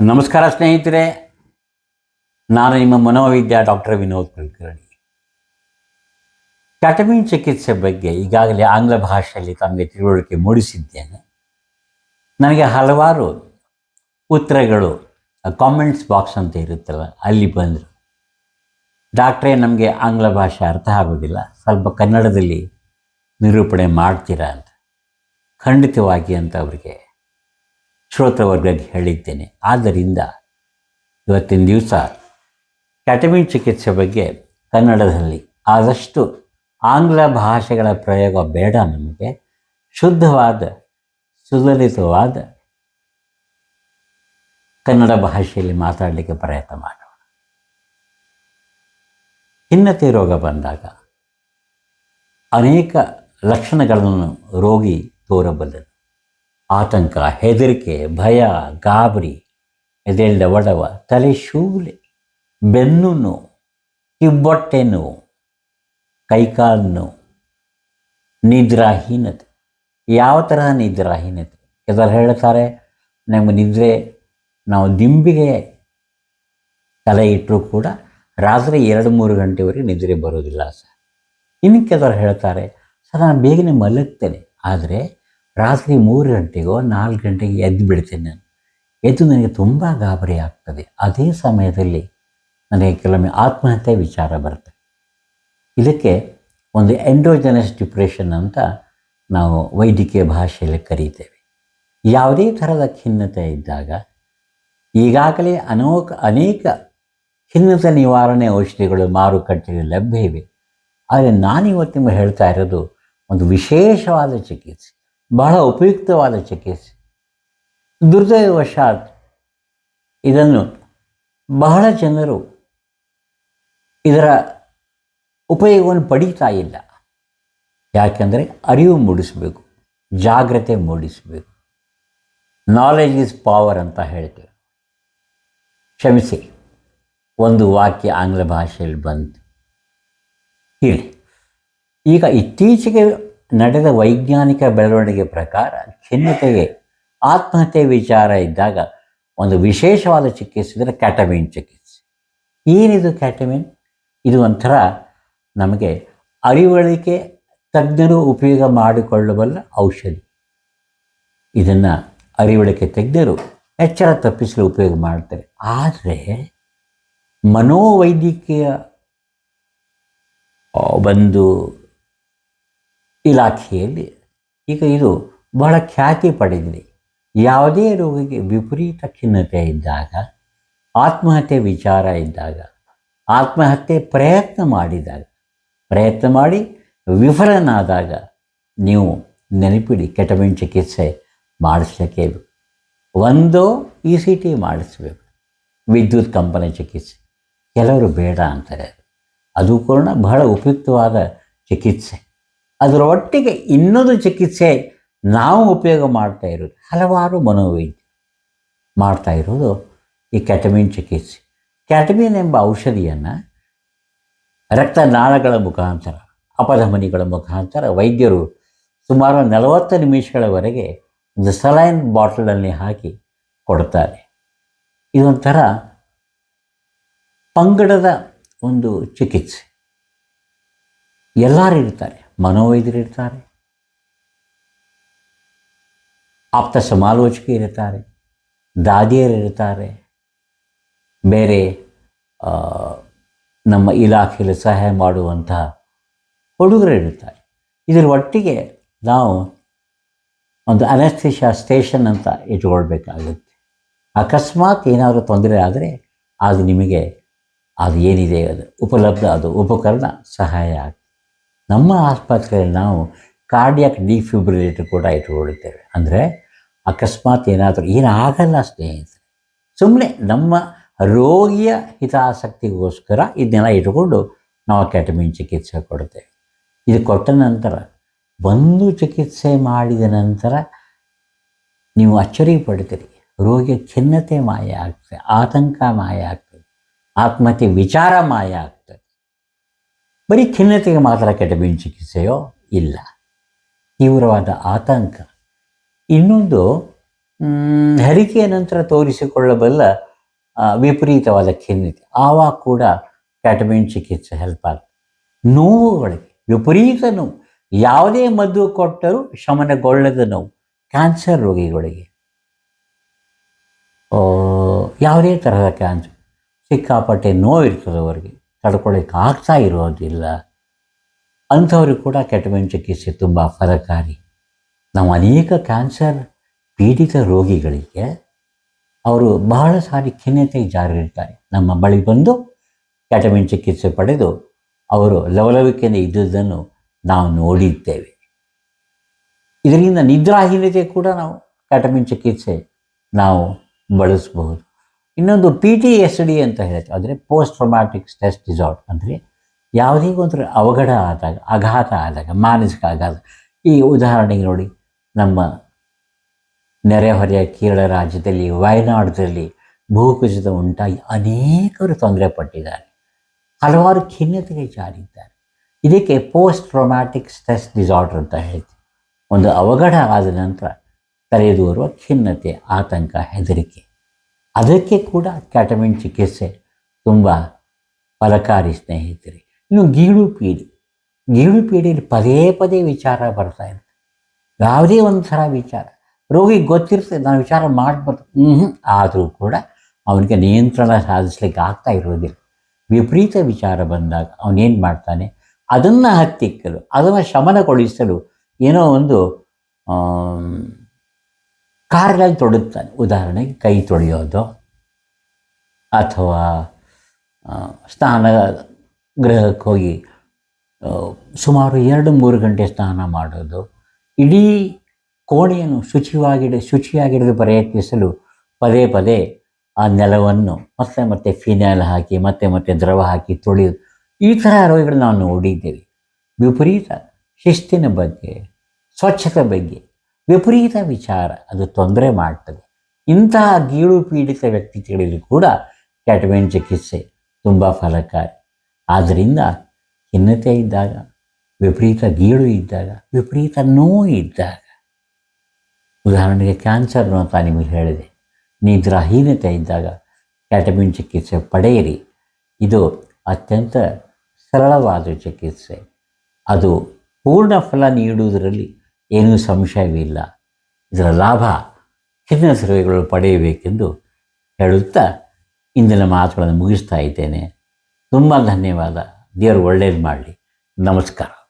ನಮಸ್ಕಾರ ಸ್ನೇಹಿತರೆ, ನಾನು ನಿಮ್ಮ ಮನೋವೈದ್ಯ ಡಾಕ್ಟರ್ ವಿನೋದ್ ಕುಲಕರ್ಣಿ. ಕ್ಯಾಟಮಿನ್ ಚಿಕಿತ್ಸೆ ಬಗ್ಗೆ ಈಗಾಗಲೇ ಆಂಗ್ಲ ಭಾಷೆಯಲ್ಲಿ ತಮಗೆ ತಿಳುವಳಿಕೆ ಮೂಡಿಸಿದ್ದೇನೆ. ನನಗೆ ಹಲವಾರು ಉತ್ತರಗಳು ಕಾಮೆಂಟ್ಸ್ ಬಾಕ್ಸ್ ಅಂತ ಇರುತ್ತಲ್ಲ ಅಲ್ಲಿ ಬಂದರು. ಡಾಕ್ಟ್ರೇ, ನಮಗೆ ಆಂಗ್ಲ ಭಾಷೆ ಅರ್ಥ ಆಗೋದಿಲ್ಲ, ಸ್ವಲ್ಪ ಕನ್ನಡದಲ್ಲಿ ನಿರೂಪಣೆ ಮಾಡ್ತೀರಾ ಅಂತ. ಖಂಡಿತವಾಗಿ ಅಂತ ಅವರಿಗೆ ಶ್ರೋತೃವರ್ಗಕ್ಕೆ ಹೇಳಿದ್ದೇನೆ. ಆದ್ದರಿಂದ ಇವತ್ತಿನ ದಿವಸ ಕ್ಯಾಟಮಿನ್ ಚಿಕಿತ್ಸೆ ಬಗ್ಗೆ ಕನ್ನಡದಲ್ಲಿ ಆದಷ್ಟು ಆಂಗ್ಲ ಭಾಷೆಗಳ ಪ್ರಯೋಗ ಬೇಡ ನಮಗೆ. ಶುದ್ಧವಾದ, ಸುಲಲಿತವಾದ ಕನ್ನಡ ಭಾಷೆಯಲ್ಲಿ ಮಾತಾಡಲಿಕ್ಕೆ ಪ್ರಯತ್ನ ಮಾಡೋಣ. ಖಿನ್ನತೆ ರೋಗ ಬಂದಾಗ ಅನೇಕ ಲಕ್ಷಣಗಳನ್ನು ರೋಗಿ ತೋರಬಲ್ಲನು ಆತಂಕ, ಹೆದರಿಕೆ, ಭಯ, ಗಾಬರಿ ಎದೆಲ್ಡ ಒಡವ, ತಲೆ ಶೂಲೆ ಬೆನ್ನು ನೋವು ಕಿಬ್ಬೊಟ್ಟೆ ನೋವು ಕೈಕಾಲು ನೋವು ನಿದ್ರಾಹೀನತೆ. ಯಾವ ತರಹ ನಿದ್ರಾಹೀನತೆ? ಕೆಲವರು ಹೇಳ್ತಾರೆ ನಮಗೆ ನಿದ್ರೆ, ನಾವು ದಿಂಬಿಗೆ ತಲೆ ಇಟ್ಟರೂ ಕೂಡ ರಾತ್ರಿ ಎರಡು ಮೂರು ಗಂಟೆವರೆಗೆ ನಿದ್ರೆ ಬರೋದಿಲ್ಲ ಸರ್. ಇನ್ನು ಕೆಲವರು ಹೇಳ್ತಾರೆ ಸರ್ ನಾನು ಬೇಗನೆ ಮಲಗ್ತೇನೆ, ಆದರೆ ರಾತ್ರಿ ಮೂರು ಗಂಟೆಗೋ ನಾಲ್ಕು ಗಂಟೆಗೆ ಎದ್ದು ಬಿಡ್ತೇನೆ ನಾನು. ಎದ್ದು ನನಗೆ ತುಂಬ ಗಾಬರಿ ಆಗ್ತದೆ. ಅದೇ ಸಮಯದಲ್ಲಿ ನನಗೆ ಕೆಲವೊಮ್ಮೆ ಆತ್ಮಹತ್ಯೆ ವಿಚಾರ ಬರುತ್ತೆ. ಇದಕ್ಕೆ ಒಂದು ಎಂಡೋಜನಸ್ ಡಿಪ್ರೆಷನ್ ಅಂತ ನಾವು ವೈದ್ಯಕೀಯ ಭಾಷೆಯಲ್ಲಿ ಕರೀತೇವೆ. ಯಾವುದೇ ಥರದ ಖಿನ್ನತೆ ಇದ್ದಾಗ ಈಗಾಗಲೇ ಅನೋಕ ಅನೇಕ ಖಿನ್ನತೆ ನಿವಾರಣೆ ಔಷಧಿಗಳು ಮಾರುಕಟ್ಟೆಯಲ್ಲಿ ಲಭ್ಯ ಇವೆ. ಆದರೆ ನಾನಿವತ್ತು ನಿಮಗೆ ಹೇಳ್ತಾ ಇರೋದು ಒಂದು ವಿಶೇಷವಾದ ಚಿಕಿತ್ಸೆ. ಬಹಳ ಉಪಯುಕ್ತವಾದ ಚಿಕಿತ್ಸೆ. ದುರ್ದೈವಶಾತ್ ಇದನ್ನು ಬಹಳ ಜನರು ಇದರ ಉಪಯೋಗವನ್ನು ಪಡೀತಾ ಇಲ್ಲ. ಯಾಕೆಂದರೆ ಅರಿವು ಮೂಡಿಸಬೇಕು, ಜಾಗ್ರತೆ ಮೂಡಿಸಬೇಕು. ನಾಲೆಜ್ ಈಸ್ ಪವರ್ ಅಂತ ಹೇಳ್ತೇವೆ. ಕ್ಷಮಿಸಿ, ಒಂದು ವಾಕ್ಯ ಆಂಗ್ಲ ಭಾಷೆಯಲ್ಲಿ ಬಂತು. ಹೇಳಿ, ಈಗ ಇತ್ತೀಚೆಗೆ ನಡೆದ ವೈಜ್ಞಾನಿಕ ಬೆಳವಣಿಗೆ ಪ್ರಕಾರ ಖಿನ್ನತೆಗೆ, ಆತ್ಮಹತ್ಯೆ ವಿಚಾರ ಇದ್ದಾಗ ಒಂದು ವಿಶೇಷವಾದ ಚಿಕಿತ್ಸೆ ಕ್ಯಾಟಮಿನ್ ಚಿಕಿತ್ಸೆ. ಏನಿದು ಕ್ಯಾಟಮಿನ್? ಇದು ಒಂಥರ ನಮಗೆ ಅರಿವಳಿಕೆ ತಜ್ಞರು ಉಪಯೋಗ ಮಾಡಿಕೊಳ್ಳಬಲ್ಲ ಔಷಧಿ. ಇದನ್ನು ಅರಿವಳಿಕೆ ತಜ್ಞರು ಎಚ್ಚರ ತಪ್ಪಿಸಲು ಉಪಯೋಗ ಮಾಡ್ತಾರೆ. ಆದರೆ ಮನೋವೈದ್ಯಕೀಯ ಒಂದು ಇಲಾಖೆಯಲ್ಲಿ ಈಗ ಇದು ಬಹಳ ಖ್ಯಾತಿ ಪಡೆದಿದೆ. ಯಾವುದೇ ರೋಗಿಗೆ ವಿಪರೀತ ಖಿನ್ನತೆ ಇದ್ದಾಗ, ಆತ್ಮಹತ್ಯೆ ವಿಚಾರ ಇದ್ದಾಗ, ಆತ್ಮಹತ್ಯೆ ಪ್ರಯತ್ನ ಮಾಡಿದಾಗ, ಪ್ರಯತ್ನ ಮಾಡಿ ವಿಫಲನಾದಾಗ ನೀವು ನೆನಪಿಡಿ ಕೆಟಮಿನ್ ಚಿಕಿತ್ಸೆ ಮಾಡಿಸ್ಲಿಕ್ಕೆ ಒಂದೋ ಇ ಸಿ ಟಿ ಮಾಡಿಸ್ಬೇಕು. ವಿದ್ಯುತ್ ಕಂಪನಿ ಚಿಕಿತ್ಸೆ. ಕೆಲವರು ಬೇಡ ಅಂತಾರೆ. ಅದು ಕೂಡ ಬಹಳ ಉಪಯುಕ್ತವಾದ ಚಿಕಿತ್ಸೆ. ಅದರ ಒಟ್ಟಿಗೆ ಇನ್ನೊಂದು ಚಿಕಿತ್ಸೆ ನಾವು ಉಪಯೋಗ ಮಾಡ್ತಾ ಇರೋದು, ಹಲವಾರು ಮನೋವೈದ್ಯ ಮಾಡ್ತಾ ಇರೋದು ಈ ಕ್ಯಾಟಮಿನ್ ಚಿಕಿತ್ಸೆ. ಕ್ಯಾಟಮಿನ್ ಎಂಬ ಔಷಧಿಯನ್ನು ರಕ್ತನಾಳಗಳ ಮುಖಾಂತರ ಅಪಧಮನಿಗಳ ಮುಖಾಂತರ ವೈದ್ಯರು ಸುಮಾರು ನಲವತ್ತು ನಿಮಿಷಗಳವರೆಗೆ ಒಂದು ಸಲೈನ್ ಬಾಟಲಲ್ಲಿ ಹಾಕಿ ಕೊಡ್ತಾರೆ ಇದೊಂಥರ ಪಂಗಡದ ಒಂದು ಚಿಕಿತ್ಸೆ. ಎಲ್ಲರೂ ಇರ್ತಾರೆ. ಮನೋವೈದ್ಯರು ಇರ್ತಾರೆ. ಆಪ್ತ ಸಮಾಲೋಚಕರಿರ್ತಾರೆ ಇರ್ತಾರೆ. ದಾದಿಯರು ಇರ್ತಾರೆ. ಬೇರೆ ನಮ್ಮ ಇಲಾಖೆಯಲ್ಲಿ ಸಹಾಯ ಮಾಡುವಂತಹ ಹುಡುಗರು ಇರ್ತಾರೆ. ಇದರ ಒಟ್ಟಿಗೆ ನಾವು ಒಂದು ಅನಸ್ಥಿಷಾ ಸ್ಟೇಷನ್ ಅಂತ ಇಟ್ಕೊಳ್ಬೇಕಾಗುತ್ತೆ. ಅಕಸ್ಮಾತ್ ಏನಾದರೂ ತೊಂದರೆ ಆದರೆ ಅದು ನಿಮಗೆ, ಅದು ಏನಿದೆ, ಅದು ಉಪಲಬ್ಧ, ಅದು ಉಪಕರಣ ಸಹಾಯ ಆಗ್ತದೆ. ನಮ್ಮ ಆಸ್ಪತ್ರೆಯಲ್ಲಿ ನಾವು ಕಾರ್ಡಿಯಾಕ್ ಡಿಫಿಬ್ರಿಲೇಟರ್ ಕೂಡ ಇಟ್ಕೊಳ್ತೇವೆ ಅಂದರೆ ಅಕಸ್ಮಾತ್ ಏನಾದರೂ ಏನಾಗಲ್ಲ ಸ್ನೇಹಿತರೆ. ಸುಮ್ಮನೆ ನಮ್ಮ ರೋಗಿಯ ಹಿತಾಸಕ್ತಿಗೋಸ್ಕರ ಇದನ್ನೆಲ್ಲ ಇಟ್ಕೊಂಡು ನಾವು ಕ್ಯಾಟಮಿನ್ ಚಿಕಿತ್ಸೆ ಕೊಡ್ತೇವೆ. ಇದು ಕೊಟ್ಟ ನಂತರ ಬಂದು ಚಿಕಿತ್ಸೆ ಮಾಡಿದ ನಂತರ ನೀವು ಅಚ್ಚರಿ ಪಡ್ತೀರಿ. ರೋಗಿಯ ಖಿನ್ನತೆ ಮಾಯ ಆಗ್ತದೆ, ಆತಂಕ ಮಾಯ ಆಗ್ತದೆ, ಆತ್ಮಹತ್ಯೆ ವಿಚಾರ ಮಾಯ ಆಗ್ತದೆ. ಬರೀ ಖಿನ್ನತೆಗೆ ಮಾತ್ರ ಕೆಟಬೀನ್ ಚಿಕಿತ್ಸೆಯೋ ಇಲ್ಲ. ತೀವ್ರವಾದ ಆತಂಕ. ಇನ್ನೊಂದು ಹರಿಕೆಯ ನಂತರ ತೋರಿಸಿಕೊಳ್ಳಬಲ್ಲ ವಿಪರೀತವಾದ ಖಿನ್ನತೆ. ಆವಾಗ ಕೂಡ ಕ್ಯಾಟಮಿನ್ ಚಿಕಿತ್ಸೆ ಹೆಲ್ಪ್ ಆಗುತ್ತೆ. ನೋವುಗಳಿಗೆ, ವಿಪರೀತ ನೋವು. ಯಾವುದೇ ಮದ್ದು ಕೊಟ್ಟರೂ ಶಮನಗೊಳ್ಳದ ನೋವು. ಕ್ಯಾನ್ಸರ್ ರೋಗಿಗಳಿಗೆ. ಯಾವುದೇ ತರಹದ ಕ್ಯಾನ್ಸರ್. ಸಿಕ್ಕಾಪಟ್ಟೆ ನೋವು ಇರ್ತದೆ ಅವರಿಗೆ ತಡ್ಕೊಳ್ಳಿಕ್ಕೆ ಆಗ್ತಾ ಇರೋದಿಲ್ಲ ಅಂಥವ್ರಿಗೆ ಕೂಡ ಕೆಟಮಿನ್ ಚಿಕಿತ್ಸೆ ತುಂಬ ಫಲಕಾರಿ. ನಾವು ಅನೇಕ ಕ್ಯಾನ್ಸರ್ ಪೀಡಿತ ರೋಗಿಗಳಿಗೆ ಅವರು ಬಹಳ ಸಾರಿ ಖಿನ್ನತೆ ಜಾರಿರ್ತಾರೆ. ನಮ್ಮ ಬಳಿ ಬಂದು ಕ್ಯಾಟಮಿನ್ ಚಿಕಿತ್ಸೆ ಪಡೆದು ಅವರು ಲವಲವಿಕೆಯಿಂದ ಇದ್ದುದನ್ನು ನಾವು ನೋಡಿದ್ದೇವೆ. ಇದರಿಂದ ನಿದ್ರಾಹೀನತೆ ಕೂಡ ನಾವು ಕ್ಯಾಟಮಿನ್ ಚಿಕಿತ್ಸೆ ನಾವು ಬಳಸಬಹುದು. ಇನ್ನೊಂದು ಪಿ ಟಿ ಎಸ್ ಡಿ ಅಂತ ಹೇಳ್ತೀವಿ ಅಂದರೆ ಪೋಸ್ಟ್ ಟ್ರೊಮ್ಯಾಟಿಕ್ ಸ್ಟ್ರೆಸ್ ಡಿಸಾರ್ಡ್ ಅಂದರೆ ಯಾವುದೇ ಒಂದು ಅವಘಡ ಆದಾಗ, ಆಘಾತ ಆದಾಗ, ಮಾನಸಿಕ ಆಘಾತ. ಈ ಉದಾಹರಣೆಗೆ ನೋಡಿ, ನಮ್ಮ ನೆರೆಹೊರೆಯ ಕೇರಳ ರಾಜ್ಯದಲ್ಲಿ ವಯನಾಡದಲ್ಲಿ ಭೂಕುಸಿತ ಉಂಟಾಗಿ ಅನೇಕರು ತೊಂದರೆ ಪಟ್ಟಿದ್ದಾರೆ. ಹಲವಾರು ಖಿನ್ನತೆಗೆ ಜಾರಿದ್ದಾರೆ. ಇದಕ್ಕೆ ಪೋಸ್ಟ್ ಟ್ರೊಮ್ಯಾಟಿಕ್ ಸ್ಟ್ರೆಸ್ ಡಿಸಾರ್ಡರ್ ಅಂತ ಹೇಳ್ತೀವಿ. ಒಂದು ಅವಘಡ ಆದ ನಂತರ ತಲೆದೋರುವ ಖಿನ್ನತೆ, ಆತಂಕ, ಹೆದರಿಕೆ. ಅದಕ್ಕೆ ಕೂಡ ಕ್ಯಾಟಮಿನ್ ಚಿಕಿತ್ಸೆ ತುಂಬ ಫಲಕಾರಿ ಸ್ನೇಹಿತರೆ. ಇನ್ನು ಗೀಳು ಪೀಡಿ. ಗೀಳು ಪೀಡಿಯಲ್ಲಿ ಪದೇ ಪದೇ ವಿಚಾರ ಬರ್ತಾ ಇರುತ್ತೆ. ಯಾವುದೇ ಒಂದು ಥರ ವಿಚಾರ. ರೋಗಿಗೆ ಗೊತ್ತಿರ್ತದೆ, ನಾನು ವಿಚಾರ ಮಾಡ್ಬಾರ್ದು ಹ್ಞೂ ಆದರೂ ಕೂಡ ಅವನಿಗೆ ನಿಯಂತ್ರಣ ಸಾಧಿಸ್ಲಿಕ್ಕೆ ಆಗ್ತಾ ಇರೋದಿಲ್ಲ ವಿಪರೀತ ವಿಚಾರ ಬಂದಾಗ ಅವನೇನು ಮಾಡ್ತಾನೆ? ಅದನ್ನು ಹತ್ತಿಕ್ಕಲು, ಅದನ್ನು ಶಮನಗೊಳಿಸಲು ಏನೋ ಒಂದು ಆಮ್, ತೊಡುತ್ತಾನೆ. ಉದಾಹರಣೆಗೆ ಕೈ ತೊಳೆಯೋದು ಅಥವಾ ಸ್ನಾನ ಗೃಹಕ್ಕೆ ಹೋಗಿ ಸುಮಾರು ಎರಡು ಮೂರು ಗಂಟೆ ಸ್ನಾನ ಮಾಡೋದು. ಇಡೀ ಕೋಣೆಯನ್ನು ಶುಚಿವಾಗಿಡ ಶುಚಿಯಾಗಿಡಲು ಪ್ರಯತ್ನಿಸಲು ಪದೇ ಪದೇ ಆ ನೆಲವನ್ನು ಮತ್ತೆ ಮತ್ತೆ ಫಿನೈಲ್ ಹಾಕಿ ಮತ್ತೆ ಮತ್ತೆ ದ್ರವ ಹಾಕಿ ತೊಳೆಯೋದು ಈ ಥರ ರೋಗಿಗಳು ನಾವು ನೋಡಿದ್ದೇವೆ. ವಿಪರೀತ ಶಿಸ್ತಿನ ಬಗ್ಗೆ ಸ್ವಚ್ಛತೆ ಬಗ್ಗೆ. ವಿಪರೀತ ವಿಚಾರ. ಅದು ತೊಂದರೆ ಮಾಡ್ತದೆ. ಇಂತಹ ಗೀಳು ಪೀಡಿತ ವ್ಯಕ್ತಿಗಳಲ್ಲಿ ಕೂಡ ಕ್ಯಾಟಮಿನ್ ಚಿಕಿತ್ಸೆ ತುಂಬ ಫಲಕಾರಿ. ಆದ್ದರಿಂದ ಖಿನ್ನತೆ ಇದ್ದಾಗ, ವಿಪರೀತ ಗೀಳು ಇದ್ದಾಗ, ವಿಪರೀತ ನೋವು ಇದ್ದಾಗ. ಉದಾಹರಣೆಗೆ ಕ್ಯಾನ್ಸರ್ ಅಂತ ನಿಮಗೆ ಹೇಳಿದೆ. ನಿದ್ರಾಹೀನತೆ ಇದ್ದಾಗ ಕ್ಯಾಟಮಿನ್ ಚಿಕಿತ್ಸೆ ಪಡೆಯಿರಿ. ಇದು ಅತ್ಯಂತ ಸರಳವಾದ ಚಿಕಿತ್ಸೆ. ಅದು ಪೂರ್ಣ ಫಲ ನೀಡುವುದರಲ್ಲಿ ಏನೂ ಸಂಶಯವಿಲ್ಲ. ಇದರ ಲಾಭ ಹೆಚ್ಚಿನ ಸರ್ವೆಗಳು ಪಡೆಯಬೇಕೆಂದು ಹೇಳುತ್ತಾ ಇಂದಿನ ಮಾತುಗಳನ್ನು ಮುಗಿಸ್ತಾ ಇದ್ದೇನೆ. ತುಂಬ ಧನ್ಯವಾದ. ದೇವರು ಒಳ್ಳೇದು ಮಾಡಲಿ. ನಮಸ್ಕಾರ.